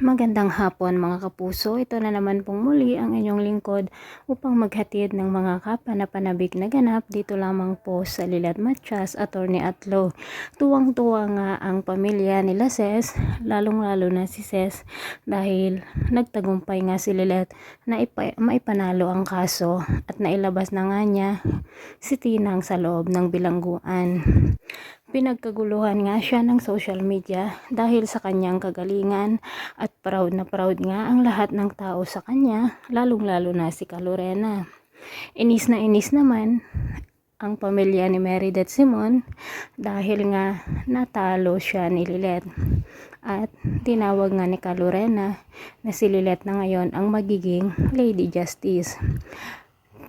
Magandang hapon mga kapuso. Ito na naman pong muli ang inyong lingkod upang maghatid ng mga kapanapanabik na ganap dito lamang po sa Lilat Matias, Attorney Atlo. Tuwang-tuwa nga ang pamilya ni Ses, lalong-lalo na si Ses dahil nagtagumpay nga si Lilet na ipa- maipanalo ang kaso at nailabas na nga niya si Tinang sa loob ng bilangguan. Pinagkaguluhan nga siya ng social media dahil sa kanyang kagalingan at proud na proud nga ang lahat ng tao sa kanya, lalong-lalo na si Calorena. Inis na inis naman ang pamilya ni Meredith Simon dahil nga natalo siya ni Lilet. At tinawag nga ni Calorena na si Lilet na ngayon ang magiging Lady Justice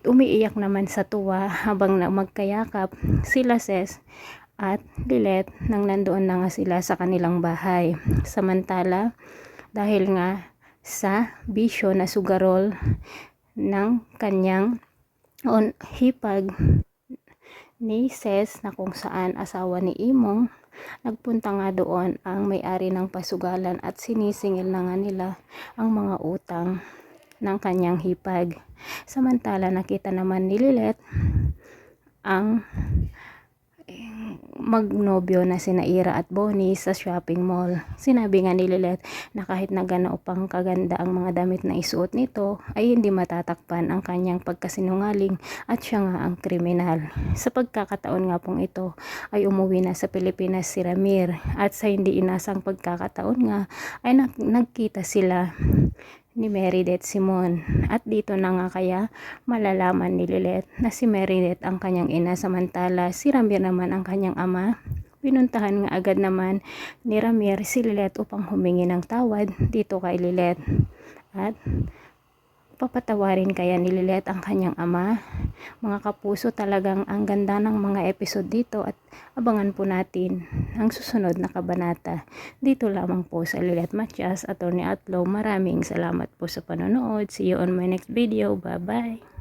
umiiyak naman sa tuwa habang magkayakap sila Ses at Lilet nang nandoon na nga sila sa kanilang bahay. Samantala, dahil nga sa bisyo na sugarol ng kanyang on hipag ni Ses na kung saan asawa ni Imong nagpunta nga doon ang may-ari ng pasugalan at sinisingil na nga nila ang mga utang ng kanyang hipag. Samantala nakita naman ni Lilet ang magnobyo na sina Ira at Bonnie sa shopping mall. Sinabi nga ni Lilet na kahit na gano pang kaganda ang mga damit na isuot nito ay hindi matatakpan ang kanyang pagkasinungaling at siya nga ang kriminal. Sa pagkakataon nga pong ito ay umuwi na sa Pilipinas si Ramir at sa hindi inasang pagkakataon nga ay nag- nagkita sila ni Meredith Simon. At dito na nga kaya malalaman ni Lilet na si Meredith ang kanyang ina samantala si Ramir naman ang kanyang ama. Pinuntahan nga agad naman ni Ramir si Lilet upang humingi ng tawad dito kay Lilet. At papatawarin kaya ni Lilet ang kanyang ama. Mga kapuso talagang ang ganda ng mga episode dito at abangan po natin ang susunod na kabanata. Dito lamang po sa Lilet Matias, Attorney Atlo. Maraming salamat po sa panonood. See you on my next video. Bye-bye.